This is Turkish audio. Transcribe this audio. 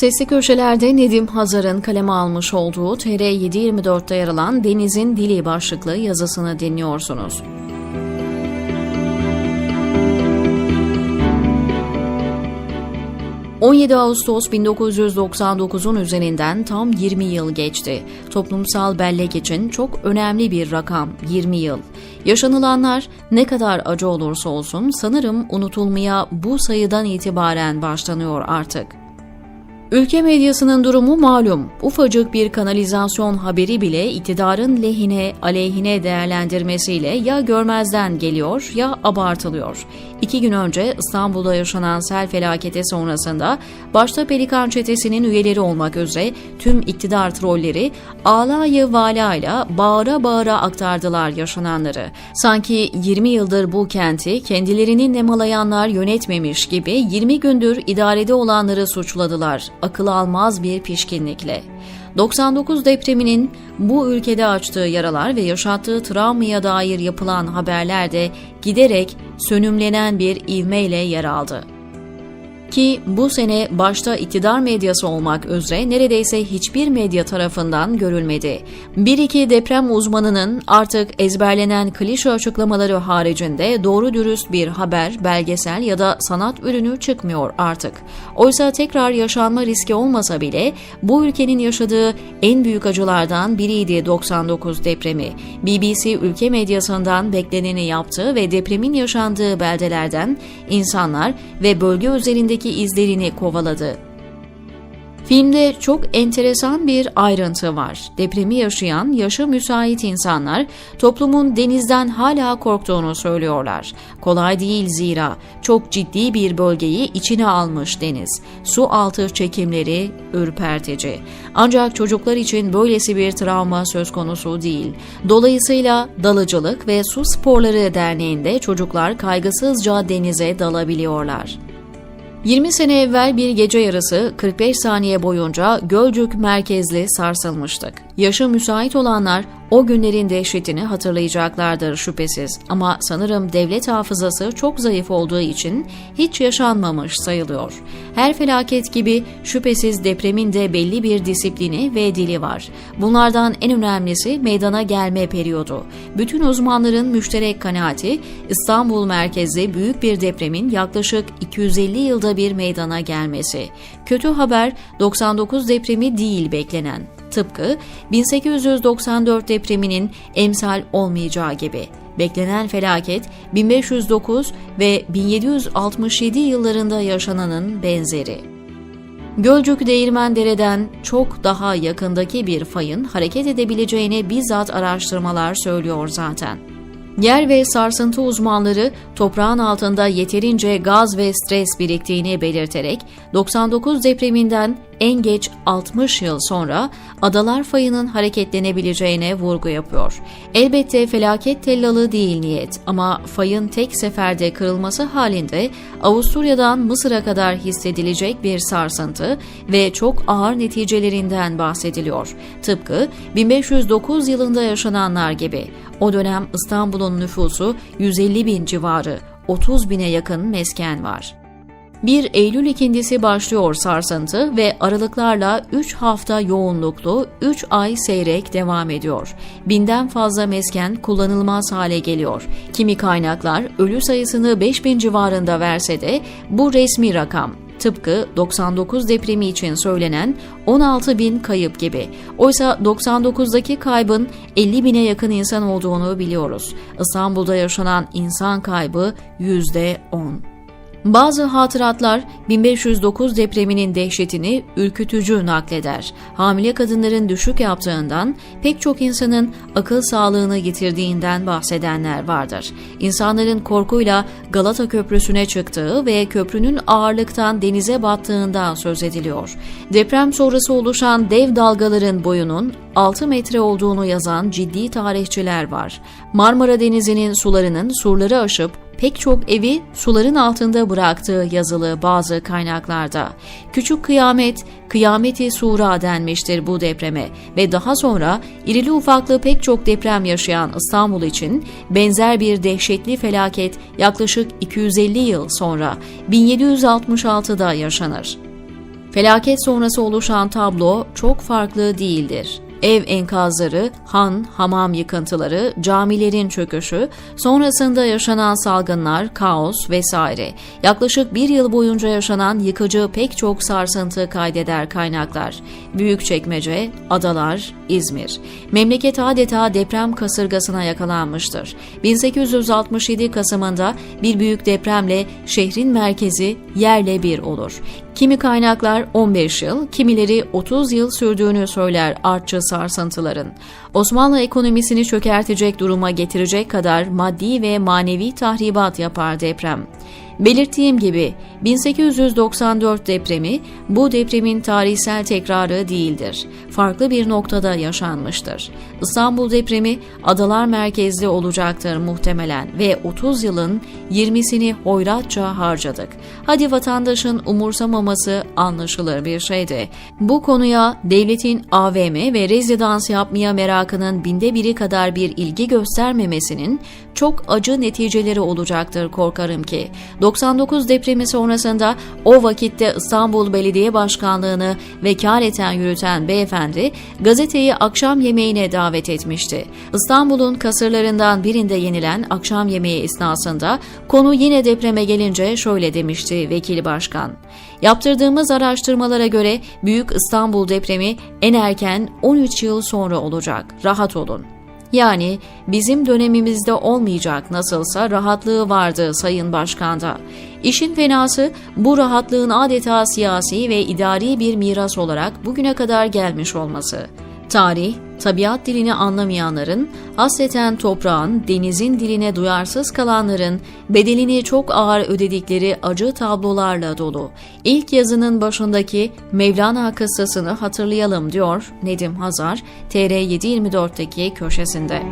Sesli köşelerde Nedim Hazar'ın kaleme almış olduğu TR 724'te yer alan Deniz'in Dili başlıklı yazısını dinliyorsunuz. ...17 Ağustos 1999'un üzerinden tam 20 yıl geçti. Toplumsal bellek için çok önemli bir rakam 20 yıl. Yaşanılanlar ne kadar acı olursa olsun sanırım unutulmaya bu sayıdan itibaren başlanıyor artık. Ülke medyasının durumu malum. Ufacık bir kanalizasyon haberi bile iktidarın lehine, aleyhine değerlendirmesiyle ya görmezden geliyor ya abartılıyor. İki gün önce İstanbul'da yaşanan sel felaketi sonrasında başta Pelikan çetesinin üyeleri olmak üzere tüm iktidar trolleri ağlayı valayla bağıra bağıra aktardılar yaşananları. Sanki 20 yıldır bu kenti kendilerini nemalayanlar yönetmemiş gibi 20 gündür idarede olanları suçladılar akıl almaz bir pişkinlikle. 99 depreminin bu ülkede açtığı yaralar ve yaşattığı travmaya dair yapılan haberlerde giderek sönümlenen bir ivmeyle yer aldı. Ki bu sene başta iktidar medyası olmak üzere neredeyse hiçbir medya tarafından görülmedi. Bir iki deprem uzmanının artık ezberlenen klişe açıklamaları haricinde doğru dürüst bir haber, belgesel ya da sanat ürünü çıkmıyor artık. Oysa tekrar yaşanma riski olmasa bile bu ülkenin yaşadığı en büyük acılardan biriydi 99 depremi. BBC ülke medyasından bekleneni yaptı ve depremin yaşandığı beldelerden insanlar ve bölge üzerindeki izlerini kovaladı. Filmde çok enteresan bir ayrıntı var. Depremi yaşayan, yaşı müsait insanlar toplumun denizden hala korktuğunu söylüyorlar. Kolay değil zira çok ciddi bir bölgeyi içine almış deniz. Su altı çekimleri ürpertici. Ancak çocuklar için böylesi bir travma söz konusu değil. Dolayısıyla Dalıcılık ve Su Sporları Derneği'nde çocuklar kaygısızca denize dalabiliyorlar. 20 sene evvel bir gece yarısı 45 saniye boyunca Gölcük merkezli sarsılmıştık. Yaşı müsait olanlar o günlerin dehşetini hatırlayacaklardır şüphesiz ama sanırım devlet hafızası çok zayıf olduğu için hiç yaşanmamış sayılıyor. Her felaket gibi şüphesiz depremin de belli bir disiplini ve dili var. Bunlardan en önemlisi meydana gelme periyodu. Bütün uzmanların müşterek kanaati İstanbul merkezli büyük bir depremin yaklaşık 250 yılda bir meydana gelmesi. Kötü haber 99 depremi değil beklenen. Tıpkı 1894 depreminin emsal olmayacağı gibi. Beklenen felaket 1509 ve 1767 yıllarında yaşananın benzeri. Gölcük Değirmendere'den çok daha yakındaki bir fayın hareket edebileceğini bizzat araştırmalar söylüyor zaten. Yer ve sarsıntı uzmanları toprağın altında yeterince gaz ve stres biriktiğini belirterek 99 depreminden en geç 60 yıl sonra adalar fayının hareketlenebileceğine vurgu yapıyor. Elbette felaket tellalı değil niyet ama fayın tek seferde kırılması halinde Avusturya'dan Mısır'a kadar hissedilecek bir sarsıntı ve çok ağır neticelerinden bahsediliyor. Tıpkı 1509 yılında yaşananlar gibi. O dönem İstanbul'un nüfusu 150 bin civarı, 30 bine yakın mesken var. 1 Eylül ikindisi başlıyor sarsıntı ve aralıklarla 3 hafta yoğunluklu 3 ay seyrek devam ediyor. Binden fazla mesken kullanılmaz hale geliyor. Kimi kaynaklar ölü sayısını 5000 civarında verse de bu resmi rakam. Tıpkı 99 depremi için söylenen 16 bin kayıp gibi. Oysa 99'daki kaybın 50 bine yakın insan olduğunu biliyoruz. İstanbul'da yaşanan insan kaybı %10. Bazı hatıratlar 1509 depreminin dehşetini ürkütücü nakleder. Hamile kadınların düşük yaptığından, pek çok insanın akıl sağlığını yitirdiğinden bahsedenler vardır. İnsanların korkuyla Galata Köprüsü'ne çıktığı ve köprünün ağırlıktan denize battığından söz ediliyor. Deprem sonrası oluşan dev dalgaların boyunun 6 metre olduğunu yazan ciddi tarihçiler var. Marmara Denizi'nin sularının surları aşıp pek çok evi suların altında bıraktığı yazılı bazı kaynaklarda. Küçük kıyamet, kıyameti sura denmiştir bu depreme ve daha sonra irili ufaklı pek çok deprem yaşayan İstanbul için benzer bir dehşetli felaket yaklaşık 250 yıl sonra 1766'da yaşanır. Felaket sonrası oluşan tablo çok farklı değildir. Ev enkazları, han, hamam yıkıntıları, camilerin çöküşü, sonrasında yaşanan salgınlar, kaos vesaire. Yaklaşık bir yıl boyunca yaşanan yıkıcı pek çok sarsıntı kaydeder kaynaklar. Büyükçekmece, Adalar, İzmir. Memleket adeta deprem kasırgasına yakalanmıştır. 1867 Kasım'ında bir büyük depremle şehrin merkezi yerle bir olur. Kimi kaynaklar 15 yıl, kimileri 30 yıl sürdüğünü söyler artçı sarsıntıların. Osmanlı ekonomisini çökertecek duruma getirecek kadar maddi ve manevi tahribat yapar deprem. Belirttiğim gibi 1894 depremi bu depremin tarihsel tekrarı değildir. Farklı bir noktada yaşanmıştır. İstanbul depremi adalar merkezli olacaktır muhtemelen ve 30 yılın 20'sini hoyratça harcadık. Hadi vatandaşın umursamaması anlaşılır bir şeydi. Bu konuya devletin AVM ve rezidans yapmaya merakının binde biri kadar bir ilgi göstermemesinin çok acı neticeleri olacaktır korkarım ki. 99 depremi sonrasında o vakitte İstanbul Belediye Başkanlığı'nı vekaleten yürüten beyefendi gazeteyi akşam yemeğine davet etmişti. İstanbul'un kasırlarından birinde yenilen akşam yemeği esnasında konu yine depreme gelince şöyle demişti vekili başkan. Yaptırdığımız araştırmalara göre Büyük İstanbul depremi en erken 13 yıl sonra olacak. Rahat olun. Yani bizim dönemimizde olmayacak nasılsa rahatlığı vardı Sayın Başkan'da. İşin fenası bu rahatlığın adeta siyasi ve idari bir miras olarak bugüne kadar gelmiş olması. Tarih, tabiat dilini anlamayanların, hasreten toprağın, denizin diline duyarsız kalanların bedelini çok ağır ödedikleri acı tablolarla dolu. İlk yazının başındaki Mevlana kıssasını hatırlayalım diyor Nedim Hazar, TR724'teki köşesinde.